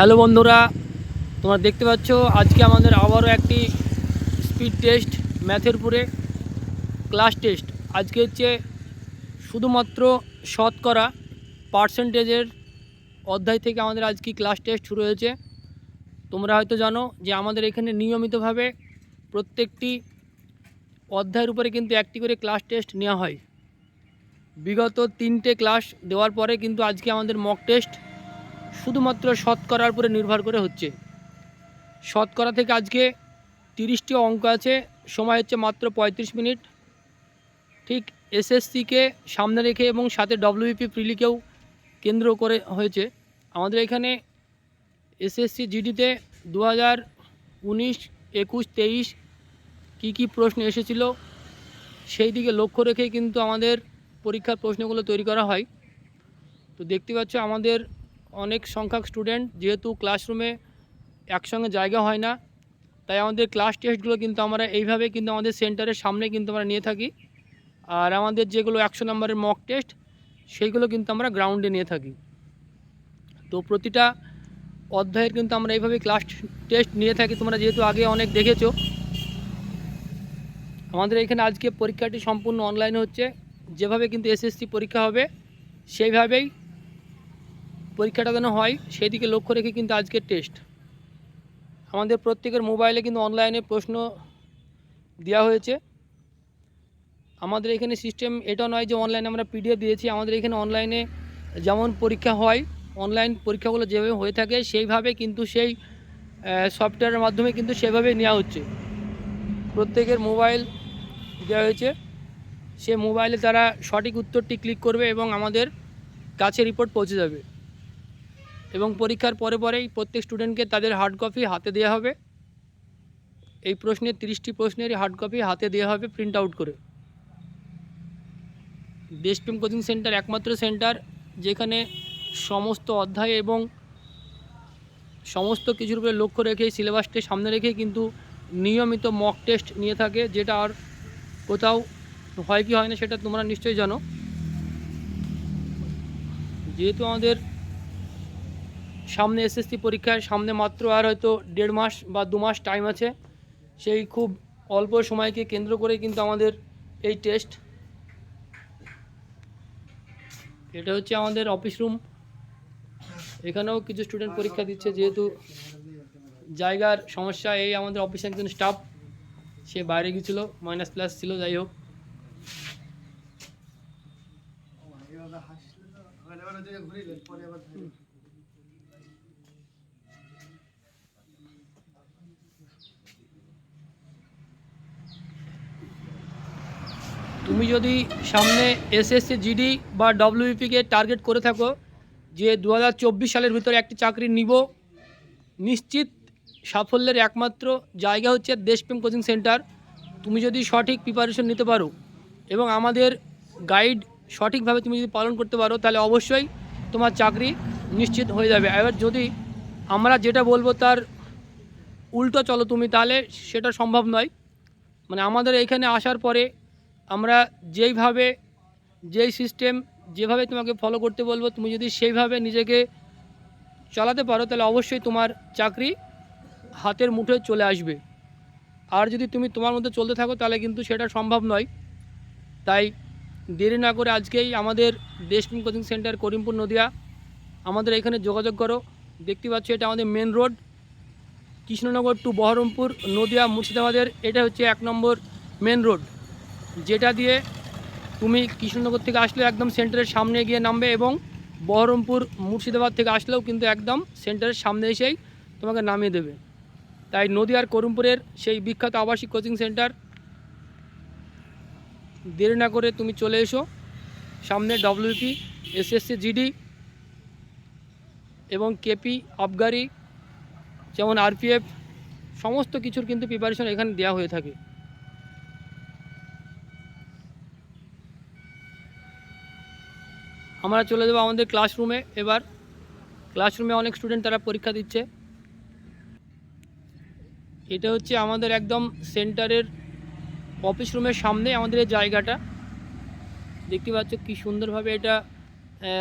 Hello বন্ধুরা, তোমরা দেখতে পাচ্ছ আজকে আমাদের আবারও একটি স্পিড টেস্ট ম্যাথের উপরে ক্লাস টেস্ট আজকে হচ্ছে শুধুমাত্র শতকরা পার্সেন্টেজের অধ্যায় থেকে আমাদের আজকে ক্লাস টেস্ট শুরু হয়েছে। তোমরা হয়তো জানো যে আমাদের এখানে নিয়মিতভাবে প্রত্যেকটি অধ্যায়ের উপরে কিন্তু একটি করে ক্লাস টেস্ট নেওয়া হয়। বিগত তিনটে ক্লাস দেওয়ার পরে কিন্তু আজকে আমাদের মক টেস্ট শুধুমাত্র শতকরার উপরে নির্ভর করে হচ্ছে। শতকরা থেকে আজকে তিরিশটি অঙ্ক আছে, সময় হচ্ছে মাত্র পঁয়ত্রিশ মিনিট। ঠিক এসএসসিকে সামনে রেখে এবং সাথে ডব্লিউপি প্রিলিকেও কেন্দ্র করে হয়েছে। আমাদের এখানে এসএসসি জিডিতে দু হাজার উনিশ, একুশ, তেইশ কী কী প্রশ্ন এসেছিল সেই দিকে লক্ষ্য রেখেই কিন্তু আমাদের পরীক্ষার প্রশ্নগুলো তৈরি করা হয়। তো দেখতে পাচ্ছ আমাদের অনেক সংখ্যক স্টুডেন্ট যেহেতু ক্লাসরুমে একসঙ্গে জায়গা হয় না, তাই আমাদের ক্লাস টেস্টগুলো কিন্তু আমরা এইভাবে কিন্তু আমাদের সেন্টারের সামনে কিন্তু আমরা নিয়ে থাকি। আর আমাদের যেগুলো একশো নম্বরের মক টেস্ট সেইগুলো কিন্তু আমরা গ্রাউন্ডে নিয়ে থাকি। তো প্রতিটা অধ্যায়ের কিন্তু আমরা এইভাবে ক্লাস টেস্ট নিয়ে থাকি। তোমরা যেহেতু আগে অনেক দেখেছ, আমাদের এখানে আজকে পরীক্ষাটি সম্পূর্ণ অনলাইনে হচ্ছে। যেভাবে কিন্তু এসএসসি পরীক্ষা হবে, সেইভাবেই পরীক্ষাটা যেন হয় সেই দিকে লক্ষ্য রেখে কিন্তু আজকের টেস্ট আমাদের প্রত্যেকের মোবাইলে কিন্তু অনলাইনে প্রশ্ন দেওয়া হয়েছে। আমাদের এখানে সিস্টেম এটা নয় যে অনলাইনে আমরা পিডিএফ দিয়েছি, আমাদের এখানে অনলাইনে যেমন পরীক্ষা হয় অনলাইন পরীক্ষাগুলো যেভাবে হয়ে থাকে, সেইভাবে কিন্তু সেই সফটওয়্যারের মাধ্যমে কিন্তু সেভাবে নেওয়া হচ্ছে। প্রত্যেকের মোবাইল দেওয়া হয়েছে। সে মোবাইলে তারা সঠিক উত্তরটি ক্লিক করবে এবং আমাদের কাছে রিপোর্ট পৌঁছে যাবে। এবং পরীক্ষার পরে পরেই প্রত্যেক স্টুডেন্টকে তাদের হার্ড কপি হাতে দেওয়া হবে। এই প্রশ্নের তিরিশটি প্রশ্নেরই হার্ড কপি হাতে দেওয়া হবে প্রিন্ট আউট করে। দেশপ্রেম কোচিং সেন্টার একমাত্র সেন্টার যেখানে সমস্ত অধ্যায় এবং সমস্ত কিছুর উপরে লক্ষ্য রেখে সিলেবাসটি সামনে রেখে কিন্তু নিয়মিত মক টেস্ট নিয়ে থাকে, যেটা আর কোথাও হয় কি হয় না সেটা তোমরা নিশ্চয়ই জানো। যেহেতু আমাদের সামনে এসএসসি পরীক্ষায় সামনে মাত্র আর হয়তো দেড় মাস বা দু মাস টাইম আছে। সেই খুব অল্প সময়কে কেন্দ্র করে কিন্তু আমাদের এই টেস্ট এটা হচ্ছে আমাদের অফিস রুম এখানেও কিছু স্টুডেন্ট পরীক্ষা দিচ্ছে, যেহেতু জায়গার সমস্যা, এই আমাদের অফিসে একজন স্টাফ সে বাইরে গিয়েছিল মাইনাস প্লাস ছিল, যাই হোক। তুমি যদি সামনে এসএসসি, জিডি বা ডব্লিউপিকে টার্গেট করে থাকো যে দু হাজার চব্বিশ সালের ভিতরে একটি চাকরি নিব, নিশ্চিত সাফল্যের একমাত্র জায়গা হচ্ছে দেশপ্রেম কোচিং সেন্টার তুমি যদি সঠিক প্রিপারেশন নিতে পারো এবং আমাদের গাইড সঠিকভাবে তুমি যদি পালন করতে পারো, তাহলে অবশ্যই তোমার চাকরি নিশ্চিত হয়ে যাবে। এবার যদি আমরা যেটা বলব তার উল্টো চলো তুমি, তাহলে সেটা সম্ভব নয়। মানে আমাদের এখানে আসার পরে আমরা যেইভাবে, যেই সিস্টেম যেভাবে তোমাকে ফলো করতে বলব, তুমি যদি সেইভাবে নিজেকে চালাতে পারো, তাহলে অবশ্যই তোমার চাকরি হাতের মুঠোয় চলে আসবে। আর যদি তুমি তোমার মধ্যে চলতে থাকো, তাহলে কিন্তু সেটা সম্ভব নয়। তাই দেরি না করে আজকেই আমাদের দেশপ্রেম কোচিং সেন্টার করিমপুর নদিয়া, আমাদের এখানে যোগাযোগ করো। দেখতে পাচ্ছ এটা আমাদের main road Krishnanagar to Baharampur, Nadia মুর্শিদাবাদের এটা হচ্ছে এক নম্বর মেন রোড যেটা দিয়ে তুমি কৃষ্ণনগর থেকে আসলে একদম সেন্টারের সামনে গিয়ে নামবে এবং বহরমপুর মুর্শিদাবাদ থেকে আসলেও কিন্তু একদম সেন্টারের সামনে এসেই তোমাকে নামিয়ে দেবে। তাই নদিয়ার করিমপুরের সেই বিখ্যাত আবাসিক কোচিং সেন্টার দেরি না করে তুমি চলে এসো। সামনে ডব্লিউপি এসএসসি জিডি এবং কেপি আবগারি যেমন আরপিএফ সমস্ত কিছুর কিন্তু প্রিপারেশন এখানে দেওয়া হয়ে থাকে। আমরা চলে যাব আমাদের ক্লাসরুমে এবার ক্লাসরুমে অনেক স্টুডেন্ট তারা পরীক্ষা দিচ্ছে। এটা হচ্ছে আমাদের একদম সেন্টারের অফিস রুমের সামনে আমাদের এই জায়গাটা। দেখতে পাচ্ছ কি সুন্দরভাবে এটা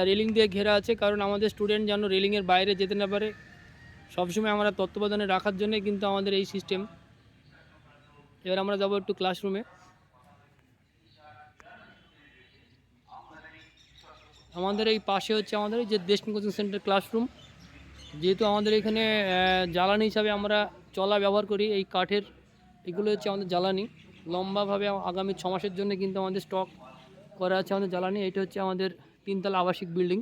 রেলিং দিয়ে ঘেরা আছে, কারণ আমাদের স্টুডেন্ট যেন রেলিংয়ের বাইরে যেতে না পারে। সবসময় আমরা তত্ত্বাবধানে রাখার জন্যই কিন্তু আমাদের এই সিস্টেম এবার আমরা যাব একটু ক্লাসরুমে আমাদের এই পাশে হচ্ছে আমাদের যে দেশমি কোচিং সেন্টার ক্লাসরুম। যেহেতু আমাদের এখানে জ্বালানি হিসাবে আমরা চলা ব্যবহার করি, এই কাঠের, এগুলো হচ্ছে আমাদের জ্বালানি। লম্বাভাবে আগামী ছ মাসের জন্য কিন্তু আমাদের স্টক করা আছে আমাদের জ্বালানি। এটা হচ্ছে আমাদের তিনতলা আবাসিক বিল্ডিং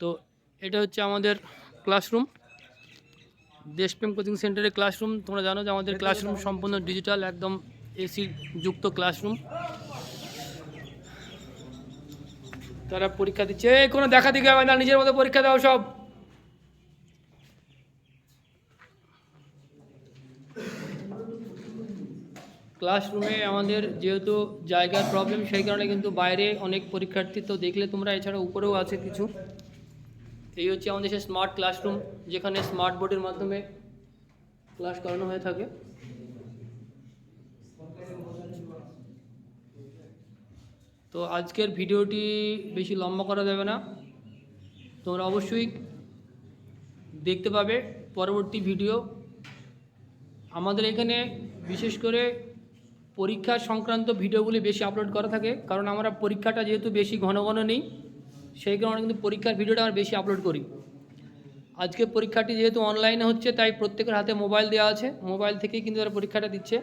তো এটা হচ্ছে আমাদের ক্লাসরুম দেশপ্রেম কোচিং সেন্টারের ক্লাসরুম তোমরা জানো যে আমাদের ক্লাসরুম সম্পূর্ণ ডিজিটাল একদম এসি যুক্ত ক্লাসরুম তারা পরীক্ষা দিচ্ছে, এই, কোনো দেখা দিকে হবে না, নিজের মতো পরীক্ষা দাও সব। ক্লাসরুমে আমাদের যেহেতু জায়গার প্রবলেম সেই কারণে কিন্তু বাইরে অনেক পরীক্ষার্থী তো দেখলে তোমরা, এছাড়া উপরেও আছে কিছু। এই হচ্ছে আমাদের সেই স্মার্ট ক্লাসরুম যেখানে স্মার্ট বোর্ডের মাধ্যমে ক্লাস করানো হয়ে থাকে। তো আজকের ভিডিওটি বেশি লম্বা করা যাবে না। তোমরা অবশ্যই দেখতে পাবে পরবর্তী ভিডিও। আমাদের এখানে বিশেষ করে পরীক্ষা সংক্রান্ত ভিডিওগুলি বেশি আপলোড করা থাকে, কারণ আমরা পরীক্ষাটা যেহেতু বেশি ঘন ঘন নেই, সেই কারণে কিন্তু পরীক্ষার ভিডিওটা আমরা বেশি আপলোড করি। আজকে পরীক্ষাটি যেহেতু অনলাইনে হচ্ছে, তাই প্রত্যেকের হাতে মোবাইল দেওয়া আছে। মোবাইল থেকেই কিন্তু তারা পরীক্ষাটা দিচ্ছে।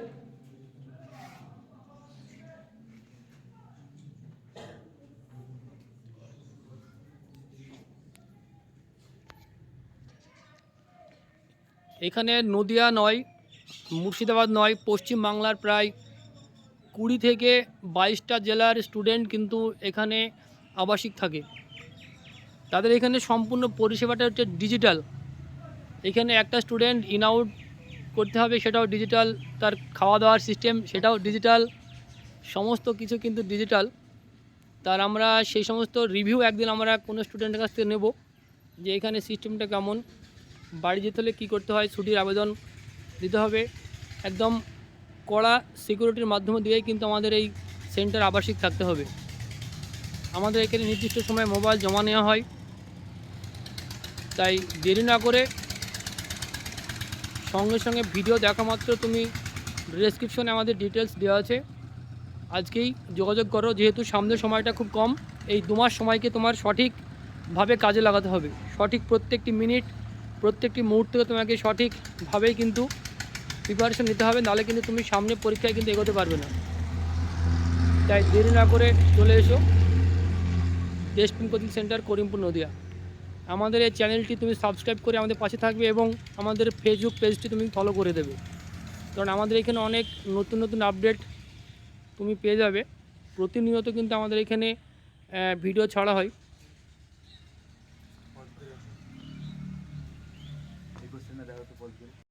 এখানে নদিয়া নয়, মুর্শিদাবাদ নয় পশ্চিম বাংলার প্রায় কুড়ি থেকে বাইশটা জেলার স্টুডেন্ট কিন্তু এখানে আবাসিক থাকে। তাদের এখানে সম্পূর্ণ পরিষেবাটা হচ্ছে ডিজিটাল এখানে একটা স্টুডেন্ট ইন আউট করতে হবে, সেটাও ডিজিটাল তার খাওয়া দাওয়ার সিস্টেম সেটাও ডিজিটাল সমস্ত কিছু কিন্তু ডিজিটাল তার আমরা সেই সমস্ত রিভিউ একদিন আমরা কোনো স্টুডেন্টের কাছ থেকে নেব যে এখানে সিস্টেমটা কেমন। বাড়ি যেতে হলে কী করতে হয়? ছুটির আবেদন দিতে হবে। একদম কড়া সিকিউরিটির মাধ্যমে দিয়েই কিন্তু আমাদের এই সেন্টার আবাসিক থাকতে হবে। আমাদের এখানে নির্দিষ্ট সময় মোবাইল জমা নেওয়া হয়। তাই দেরি না করে সঙ্গে সঙ্গে ভিডিও দেখা মাত্র তুমি ডেসক্রিপশনে আমাদের ডিটেলস দেওয়া আছে। আজকেই যোগাযোগ করো, যেহেতু সামনের সময়টা খুব কম, এই দু মাস সময়কে তোমার সঠিকভাবে কাজে লাগাতে হবে। সঠিক প্রত্যেকটি মিনিট প্রত্যেকটি মুহূর্তকে তোমাকে সঠিকভাবেই কিন্তু প্রিপারেশন নিতে হবে, নাহলে কিন্তু তুমি সামনে পরীক্ষায় কিন্তু এগোতে পারবে না। তাই দেরি না করে চলে এসো। দেশপ্রেম কোচিং সেন্টার, করিমপুর, নদিয়া। আমাদের এই চ্যানেলটি তুমি সাবস্ক্রাইব করে আমাদের পাশে থাকবে এবং আমাদের ফেসবুক পেজটি তুমি ফলো করে দেবে। কারণ আমাদের এখানে অনেক নতুন নতুন আপডেট তুমি পেয়ে যাবে। প্রতিনিয়ত কিন্তু আমাদের এখানে ভিডিও ছাড়া হয়।